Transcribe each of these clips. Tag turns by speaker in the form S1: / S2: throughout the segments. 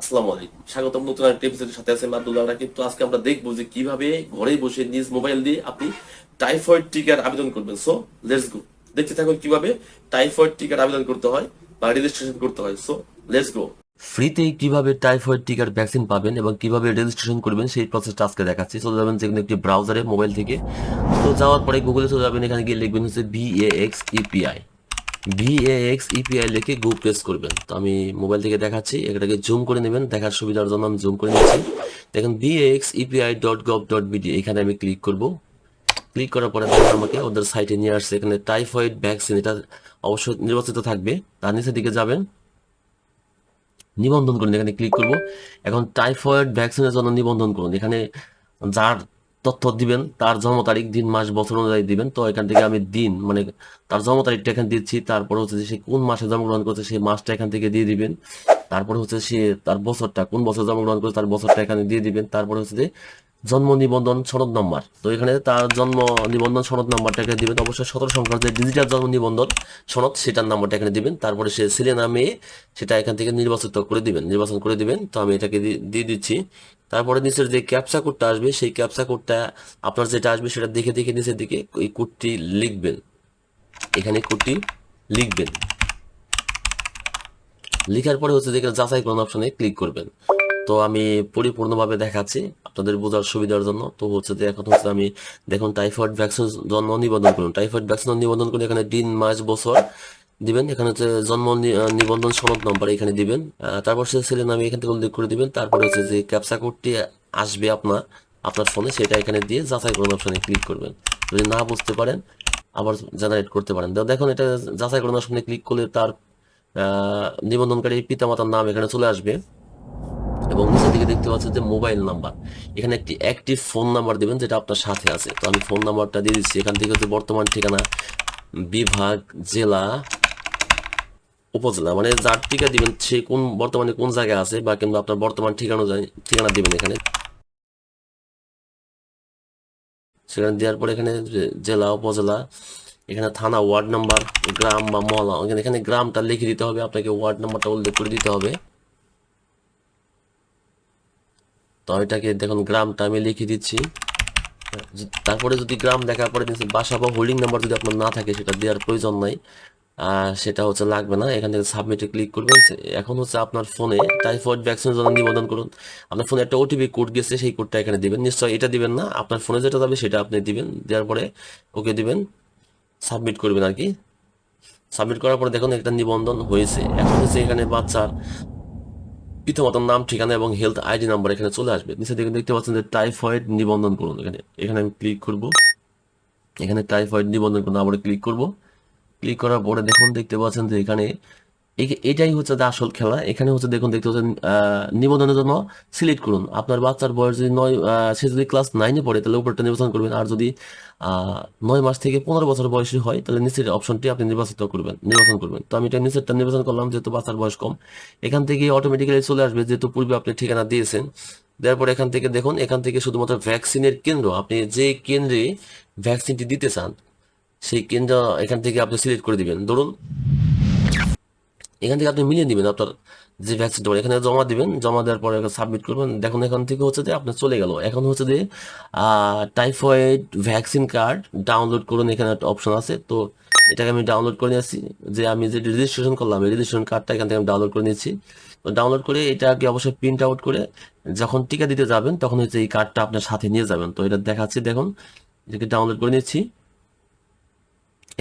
S1: আসসালামু আলাইকুম। স্বাগতম নতুন একটা এপিসোডের সাথে আছে মাদুল্লাহ কিন্তু আজকে আমরা দেখব যে কীভাবে ঘরে বসে নিজ মোবাইল দিয়ে আপনি টাইফয়েড টিকার আবেদন করবেন। সো লেটস গো দেখতে থাকুন কীভাবে টাইফয়েড টিকার আবেদন করতে হয় বা রেজিস্ট্রেশন করতে হয়। সো লেটস গো
S2: ফ্রিতে কীভাবে টাইফয়েড টিকার ভ্যাকসিন পাবেন এবং কীভাবে রেজিস্ট্রেশন করবেন সেই প্রসেসটা আজকে দেখাচ্ছি। চলে যাবেন যেকোনো একটি ব্রাউজারে মোবাইল থেকে। তো যাওয়ার পরে গুগলে চলে যাবেন, এখানে গিয়ে লিখবেন হচ্ছে বিএএক্স ইপিআই বিএএক্স ইপিআই লিখে গো প্রেস করবেন। তো আমি মোবাইল থেকে দেখাচ্ছি, এটাকে জুম করে নেবেন, দেখার সুবিধার জন্য আমি জুম করে নিচ্ছি। দেখেন BAX EPI dot gov dot BD এখানে আমি ক্লিক করব। ক্লিক করার পরে দেখেন আমাকে ওদের সাইটে নিয়ে আসছে। এখানে টাইফয়েড ভ্যাকসিন এটা অবশ্যই নির্বাচিত থাকবে। তার নিচের দিকে যাবেন। নিবন্ধন করুন, এখানে ক্লিক করব। এখন টাইফয়েড ভ্যাকসিনের জন্য নিবন্ধন করুন। এখানে যার তথ্য দিবেন, তার জন্ম তারিখ, দিন, মাস, বছর অনুযায়ী দিবেন। তো এখান থেকে আমি দিন মানে তার জন্ম তারিখটা এখানে দিচ্ছি, তারপর হচ্ছে যে সে কোন মাসে জন্মগ্রহণ করছে সেই মাসটা এখান থেকে দিয়ে দিবেন। তারপর হচ্ছে সে তার বছরটা, কোন বছর জন্মগ্রহণ করছে তার বছরটা এখানে দিয়ে দিবেন। তারপর হচ্ছে যে জন্ম নিবন্ধন সনদ নাম্বার। তো এখানে তার জন্ম নিবন্ধন সনদ নাম্বারটাকে দিবেন। অবশ্যই সতেরো সংখ্যার যে ডিজিটাল জন্ম নিবন্ধন সনদ, সেটার নাম্বারটা এখানে দিবেন। তারপরে সে ছেলে নামে সেটা এখান থেকে নির্বাচিত করে দিবেন, নির্বাচন করে দিবেন। তো আমি এটাকে দিয়ে দিচ্ছি। তারপরে নিচের যে ক্যাপসা কোডটা আসবে, সেই ক্যাপসা কোডটা আপনার যেটা আসবে সেটা দেখে দেখে নিচের দিকে এই কোডটি লিখবেন। এখানে কোডটি লিখবেন। লেখার পরে হচ্ছে যেখানে যাচাই করুন অপশনে ক্লিক করবেন। তো আমি পরিপূর্ণভাবে দেখাচ্ছি আপনাদের বোঝার সুবিধার জন্য। তো হচ্ছে যে এখন হচ্ছে আমি দেখুন টাইফয়েড ভ্যাকসিন জন্ম নিবন্ধন করুন। টাইফয়েড ভ্যাকসিন নিবন্ধন করে এখানে দিন মাস বছর। দিবেন। এখানে হচ্ছে জন্ম নিবন্ধন সনদ নম্বর এখানে দিবেন। তারপর সে ছেলের নামে এখান থেকে উল্লেখ করে দিবেন। তারপরে হচ্ছে যে ক্যাপসা কোডটি আসবে আপনার আপনার ফোনে সেটা এখানে দিয়ে যাচাই করুন অপশনে ক্লিক করবেন। যদি না বুঝতে পারেন, আবার জেনারেট করতে পারেন। দেখুন, এটা যাচাই করুন অপশনে ক্লিক করলে তার নিবন্ধনকারী পিতামাতার নাম এখানে চলে আসবে। এবং নিচের দিকে দেখতে পাচ্ছেন যে মোবাইল নাম্বার এখানে একটি অ্যাক্টিভ ফোন নাম্বার দিবেন, যেটা আপনার সাথে আছে। তো আমি ফোন নাম্বারটা দিয়ে দিচ্ছি। এখান থেকে হচ্ছে বর্তমান ঠিকানা, বিভাগ, জেলা উপজেলা মানে যার টিকা দিবেন, সে কোন বর্তমানে কোন জায়গায় আছে বা কিন্তু আপনার বর্তমান ঠিকানা ঠিকানা দিবেন এখানে। সেখানে দেওয়ার পরে এখানে জেলা, উপজেলা, এখানে থানা, ওয়ার্ড নাম্বার, গ্রাম বা মহলা, এখানে এখানে গ্রামটা লিখে দিতে হবে, আপনাকে ওয়ার্ড নাম্বারটা উল্লেখ করে দিতে হবে। তো এটাকে দেখুন, গ্রামটা আমি লিখে দিচ্ছি। তারপরে যদি গ্রাম দেখার পরে, বাসা বা হোল্ডিং নাম্বার যদি আপনার না থাকে, সেটা দেওয়ার প্রয়োজন নাই। সেটা হচ্ছে লাগবে না। এখান থেকে সাবমিটে ক্লিক করবেন। এখন হচ্ছে আপনার ফোনে টাইফয়েড ভ্যাকসিনের জন্য নিবন্ধন করুন। আপনার ফোনে একটা ওটিপি কোড গেছে, সেই কোডটা এখানে দিবেন। নিশ্চয় এটা দিবেন না, আপনার ফোনে যেটা যাবে সেটা আপনি দিবেন। দেওয়ার পরে ওকে দিবেন সাবমিট করবেন আর কি। সাবমিট করার পরে দেখুন একটা নিবন্ধন হয়েছে। এখন হচ্ছে এখানে বাচ্চার পিতামাতার নাম, ঠিকানা এবং হেলথ আইডি নাম্বার এখানে চলে আসবে। নিচে দেখুন, দেখতে পাচ্ছেন যে টাইফয়েড নিবন্ধন করুন। এখানে এখানে আমি ক্লিক করব। এখানে টাইফয়েড নিবন্ধন করুন, আবার ক্লিক করব। ক্লিক করার পরে দেখুন, দেখতে পাচ্ছেন যে এখানে এটাই হচ্ছে যে আসল খেলা। এখানে হচ্ছে দেখুন, দেখতে পাচ্ছেন নিবন্ধনের জন্য সিলেক্ট করুন। আপনার বাচ্চার বয়স যদি নয় সে যদি ক্লাস নাইনে পড়ে, তাহলে উপরটা নির্বাচন করবেন। আর যদি নয় মাস থেকে পনেরো বছর বয়সী হয়, তাহলে নিচের অপশনটি আপনি নির্বাচিত করবেন, নির্বাচন করবেন। তো আমি এটা নিচেরটা নির্বাচন করলাম, যেহেতু বাচ্চার বয়স কম। এখান থেকে অটোমেটিক্যালি চলে আসবে, যেহেতু পূর্বে আপনি ঠিকানা দিয়েছেন। দেওয়ার পর এখান থেকে দেখুন, এখান থেকে শুধুমাত্র ভ্যাকসিনের কেন্দ্র। আপনি যে কেন্দ্রে ভ্যাকসিনটি দিতে চান সেই কেন্দ্র এখান থেকে আপনি সিলেক্ট করে দিবেন। ধরুন, এখান থেকে আপনি মিলিয়ে দিবেন আপনার যে ভ্যাকসিনটা এখানে জমা দিবেন, জমা দেওয়ার পরে সাবমিট করবেন। দেখুন, এখান থেকে হচ্ছে যে আপনার চলে গেল। এখন হচ্ছে যে টাইফয়েড ভ্যাকসিন কার্ড ডাউনলোড করুন, এখানে একটা অপশন আছে। তো এটাকে আমি ডাউনলোড করে নিয়েছি যে আমি যে রেজিস্ট্রেশন করলাম রেজিস্ট্রেশন কার্ডটা এখান থেকে আমি ডাউনলোড করে নিয়েছি। তো ডাউনলোড করে এটাকে অবশ্যই প্রিন্ট আউট করে যখন টিকা দিতে যাবেন, তখন হচ্ছে এই কার্ডটা আপনার সাথে নিয়ে যাবেন। তো এটা দেখাচ্ছি, দেখুন, এটাকে ডাউনলোড করে নিচ্ছি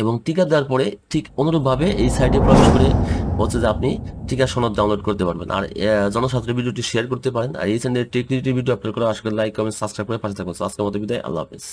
S2: এবং টিকা দেওয়ার পরে ঠিক অনুরূপভাবে এই সাইটে প্রবেশ করে হচ্ছে যে আপনি টিকা সনদ ডাউনলোড করতে পারবেন। আর জনসাধারণের ভিডিওটি শেয়ার করতে পারেন। আর এই চ্যানেলের টেকনিক ভিডিও আপলোড করে করি লাইক কমেন্ট সাবস্ক্রাইব করে পাশে থাকবেন So, আজকের মতো বিদায় আল্লাহ হাফেজ।